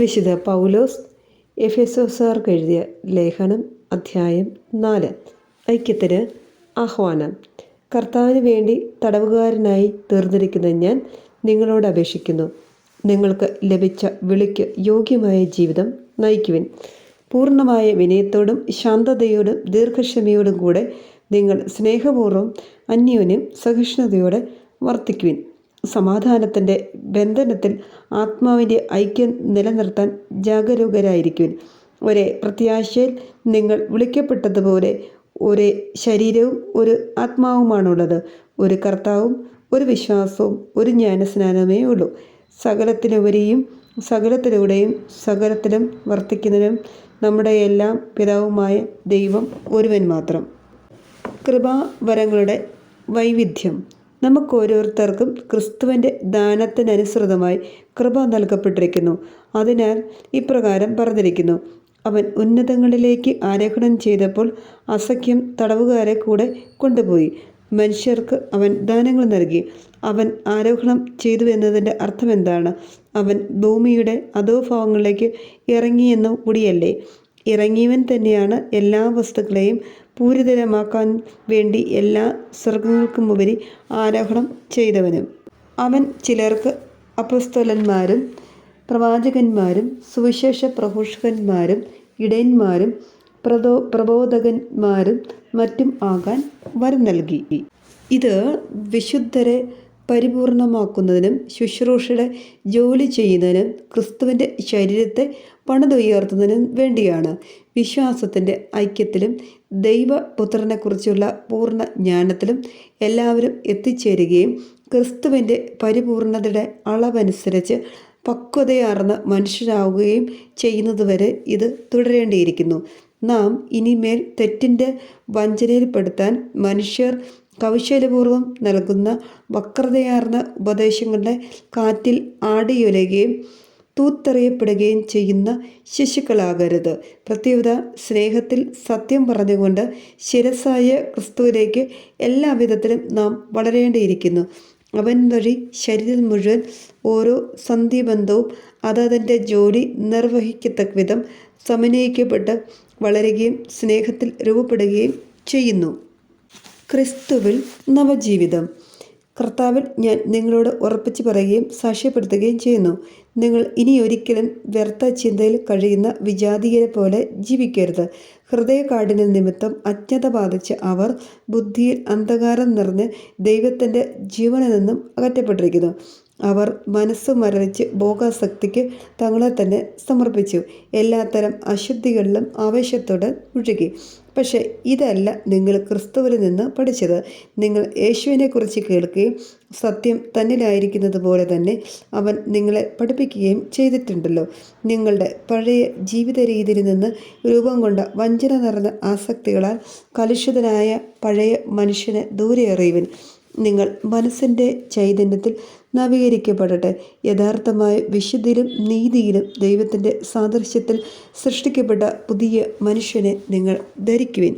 വിശുദ്ധ പൗലോസ് എഫെസോസാർക്ക് എഴുതിയ ലേഖനം അധ്യായം നാല്. ഐക്യത്തിന് ആഹ്വാനം. കർത്താവിന് വേണ്ടി തടവുകാരനായി തീർന്നിരിക്കുന്ന ഞാൻ നിങ്ങളോട് അപേക്ഷിക്കുന്നു. നിങ്ങൾക്ക് ലഭിച്ച വിളിക്ക് യോഗ്യമായ ജീവിതം നയിക്കുവിൻ. പൂർണമായ വിനയത്തോടും ശാന്തതയോടും ദീർഘക്ഷമയോടും കൂടെ നിങ്ങൾ സ്നേഹപൂർവം അന്യോന്യം സഹിഷ്ണുതയോടെ വർത്തിക്കുവിൻ. സമാധാനത്തിന്റെ ബന്ധനത്തിൽ ആത്മാവിന്റെ ഐക്യം നിലനിർത്താൻ ജാഗരൂകരായിരിക്കുവിൻ. ഒരേ പ്രത്യാശയിൽ നിങ്ങൾ വിളിക്കപ്പെട്ടതുപോലെ ഒരേ ശരീരവും ഒരു ആത്മാവുമാണുള്ളത്. ഒരു കർത്താവും ഒരു വിശ്വാസവും ഒരു ജ്ഞാനസ്നാനമേ ഉള്ളൂ. സകലത്തിനുപരിയും സകലത്തിലൂടെയും സകലത്തിലും വർത്തിക്കുന്നതിനും നമ്മുടെ എല്ലാം പിതാവുമായ ദൈവം ഒരുവൻ മാത്രം. കൃപാവരങ്ങളുടെ വൈവിധ്യം. നമുക്ക് ഓരോരുത്തർക്കും ക്രിസ്തുവിന്റെ ദാനത്തിനനുസൃതമായി കൃപ നൽകപ്പെട്ടിരിക്കുന്നു. അതിനാൽ ഇപ്രകാരം പറഞ്ഞിരിക്കുന്നു. അവൻ ഉന്നതങ്ങളിലേക്ക് ആരോഹണം ചെയ്തപ്പോൾ അസഖ്യം തടവുകാരെ കൂടെ കൊണ്ടുപോയി. മനുഷ്യർക്ക് അവൻ ദാനങ്ങൾ നൽകി. അവൻ ആരോഹണം ചെയ്തു എന്നതിന്റെ അർത്ഥമെന്താണ്? അവൻ ഭൂമിയുടെ അധോഭാവങ്ങളിലേക്ക് ഇറങ്ങിയെന്നു കൂടിയല്ലേ ഇറങ്ങിയവൻ തന്നെയാണ് എല്ലാ വസ്തുക്കളെയും പൂരിതരമാക്കാൻ വേണ്ടി എല്ലാ സ്വർഗങ്ങൾക്കുമുപരി ആരോഹണം ചെയ്തവനും. അവൻ ചിലർക്ക് അപ്രസ്തുലന്മാരും പ്രവാചകന്മാരും സുവിശേഷ പ്രഘോഷകന്മാരും ഇടയന്മാരും പ്രതോ പ്രബോധകന്മാരും മറ്റും ആകാൻ വരം നൽകി. ഇത് വിശുദ്ധരെ പരിപൂർണമാക്കുന്നതിനും ശുശ്രൂഷയുടെ ജോലി ചെയ്യുന്നതിനും ക്രിസ്തുവിന്റെ ശരീരത്തെ പണിതുയർത്തുന്നതിനും വേണ്ടിയാണ് വിശ്വാസത്തിന്റെ ഐക്യത്തിലും ദൈവപുത്രനെക്കുറിച്ചുള്ള പൂർണ ജ്ഞാനത്തിലും എല്ലാവരും എത്തിച്ചേരുകയും ക്രിസ്തുവിന്റെ പരിപൂർണതയുടെ അളവനുസരിച്ച് പക്വതയാർന്ന മനുഷ്യരാവുകയും ചെയ്യുന്നതുവരെ ഇത് തുടരേണ്ടിയിരിക്കുന്നു. നാം ഇനിമേൽ തെറ്റിന്റെ വഞ്ചനയിൽപ്പെടുത്താൻ മനുഷ്യർ കൗശലപൂർവം നൽകുന്ന വക്രതയാർന്ന ഉപദേശങ്ങളുടെ കാറ്റിൽ ആടിയുലയുകയും തൂത്തെറിയപ്പെടുകയും ചെയ്യുന്ന ശിശുക്കളാകരുത്. പ്രത്യേകത സ്നേഹത്തിൽ സത്യം പറഞ്ഞുകൊണ്ട് ശിരസായ ക്രിസ്തുവിലേക്ക് എല്ലാ വിധത്തിലും നാം വളരേണ്ടിയിരിക്കുന്നു. അവൻ വഴി ശരീരം മുഴുവൻ ഓരോ സന്ധിബന്ധവും അതതിന്റെ ജോലി നിർവഹിക്കത്തക്ക വിധം സമന്വയിക്കപ്പെട്ട് വളരുകയും സ്നേഹത്തിൽ രൂപപ്പെടുകയും ചെയ്യുന്നു. ക്രിസ്തുവിൽ നവജീവിതം. കർത്താവിൽ ഞാൻ നിങ്ങളോട് ഉറപ്പിച്ചു പറയുകയും സാക്ഷ്യപ്പെടുത്തുകയും ചെയ്യുന്നു. നിങ്ങൾ ഇനി ഒരിക്കലും വ്യർത്ഥ ചിന്തയിൽ കഴിയുന്ന വിജാതീയരെ പോലെ ജീവിക്കരുത്. ഹൃദയകാഠിന്യ നിമിത്തം അജ്ഞത ബാധിച്ച് അവർ ബുദ്ധിയിൽ അന്ധകാരം നിറഞ്ഞ് ദൈവത്തിന്റെ ജീവനിൽ നിന്നും അകറ്റപ്പെട്ടിരിക്കുന്നു. അവർ മനസ്സ് മരവിച്ച് ഭോഗാസക്തിക്ക് തങ്ങളെ തന്നെ സമർപ്പിച്ചു. എല്ലാത്തരം അശുദ്ധികളിലും ആവേശത്തോടെ മുഴുകി. പക്ഷേ ഇതല്ല നിങ്ങൾ ക്രിസ്തുവിൽ നിന്ന് പഠിച്ചത്. നിങ്ങൾ യേശുവിനെക്കുറിച്ച് കേൾക്കുകയും സത്യം തന്നിലായിരിക്കുന്നത് പോലെ തന്നെ അവൻ നിങ്ങളെ പഠിപ്പിക്കുകയും ചെയ്തിട്ടുണ്ടല്ലോ. നിങ്ങളുടെ പഴയ ജീവിത രീതിയിൽ നിന്ന് രൂപം കൊണ്ട വഞ്ചന നിറഞ്ഞ ആസക്തികളാൽ കലുഷിതനായ പഴയ മനുഷ്യനെ ദൂരെ എറിയുവൻ നിങ്ങൾ മനസ്സിന്റെ ചൈതന്യത്തിൽ നവീകരിക്കപ്പെടട്ടെ. യഥാർത്ഥമായ വിശുദ്ധിയിലും നീതിയിലും ദൈവത്തിന്റെ സാദൃശ്യത്തിൽ സൃഷ്ടിക്കപ്പെട്ട പുതിയ മനുഷ്യനെ നിങ്ങൾ ധരിക്കുവിൻ.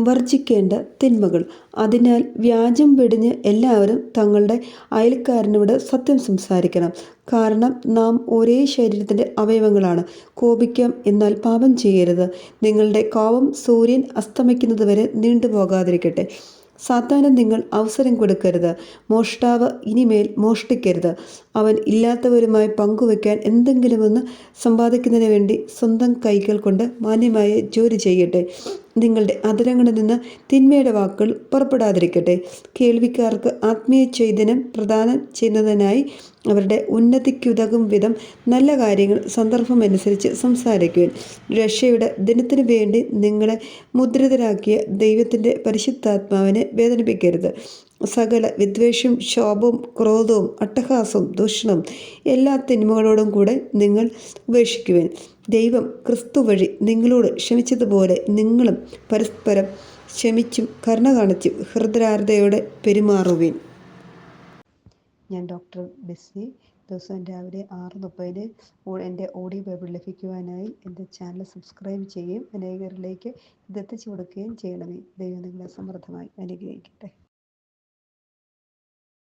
വർജിക്കേണ്ട തിന്മകൾ. അതിനാൽ വ്യാജം വെടിഞ്ഞ് എല്ലാവരും തങ്ങളുടെ അയൽക്കാരനോട് സത്യം സംസാരിക്കണം. കാരണം നാം ഒരേ ശരീരത്തിന്റെ അവയവങ്ങളാണ്. കോപിക്കാം എന്നാൽ പാപം ചെയ്യരുത്. നിങ്ങളുടെ കോപം സൂര്യൻ അസ്തമിക്കുന്നതുവരെ നീണ്ടുപോകാതിരിക്കട്ടെ. സാത്താന് നിങ്ങൾ അവസരം കൊടുക്കരുത്. മോഷ്ടാവ് ഇനിമേൽ മോഷ്ടിക്കരുത്. അവൻ ഇല്ലാത്തവരുമായി പങ്കുവെക്കാൻ എന്തെങ്കിലുമൊന്ന് സമ്പാദിക്കുന്നതിന് വേണ്ടി സ്വന്തം കൈകൾ കൊണ്ട് മാന്യമായ ജോലി ചെയ്യട്ടെ. നിങ്ങളുടെ അതിരങ്ങളിൽ നിന്ന് തിന്മയുടെ വാക്കുകൾ പുറപ്പെടാതിരിക്കട്ടെ. കേൾവിക്കാർക്ക് ആത്മീയ ചൈതന്യം പ്രദാനം ചെയ്യുന്നതിനായി അവരുടെ ഉന്നതിക്കുതകും വിധം നല്ല കാര്യങ്ങൾ സന്ദർഭമനുസരിച്ച് സംസാരിക്കുവാൻ. രക്ഷയുടെ ദിനത്തിനു വേണ്ടി നിങ്ങളെ മുദ്രിതരാക്കിയ ദൈവത്തിന്റെ പരിശുദ്ധാത്മാവിനെ വേദനിപ്പിക്കരുത്. സകല വിദ്വേഷം ശോഭവും ക്രോധവും അട്ടഹാസവും ദൂഷണം എല്ലാ തിന്മകളോടും കൂടെ നിങ്ങൾ ഉപേക്ഷിക്കുവാൻ. ദൈവം ക്രിസ്തു വഴി നിങ്ങളോട് ക്ഷമിച്ചതുപോലെ നിങ്ങളും പരസ്പരം ക്ഷമിച്ചും കരുണ കാണിച്ചും ഹൃദയാർദ്ധയോടെ പെരുമാറുവിൻ. ഞാൻ ഡോക്ടർ ബിസ്വി ദിവസവും രാവിലെ ആറ് മുപ്പതിന് എന്റെ ഓഡിയോ ബൈബിൾ ലഭിക്കുവാനായി എന്റെ ചാനൽ സബ്സ്ക്രൈബ് ചെയ്യുകയും അനേകരിലേക്ക് ഇതെത്തിച്ചു കൊടുക്കുകയും ചെയ്യണമേ. ദൈവം നിങ്ങളെ സമൃദ്ധമായി അനുഗ്രഹിക്കട്ടെ.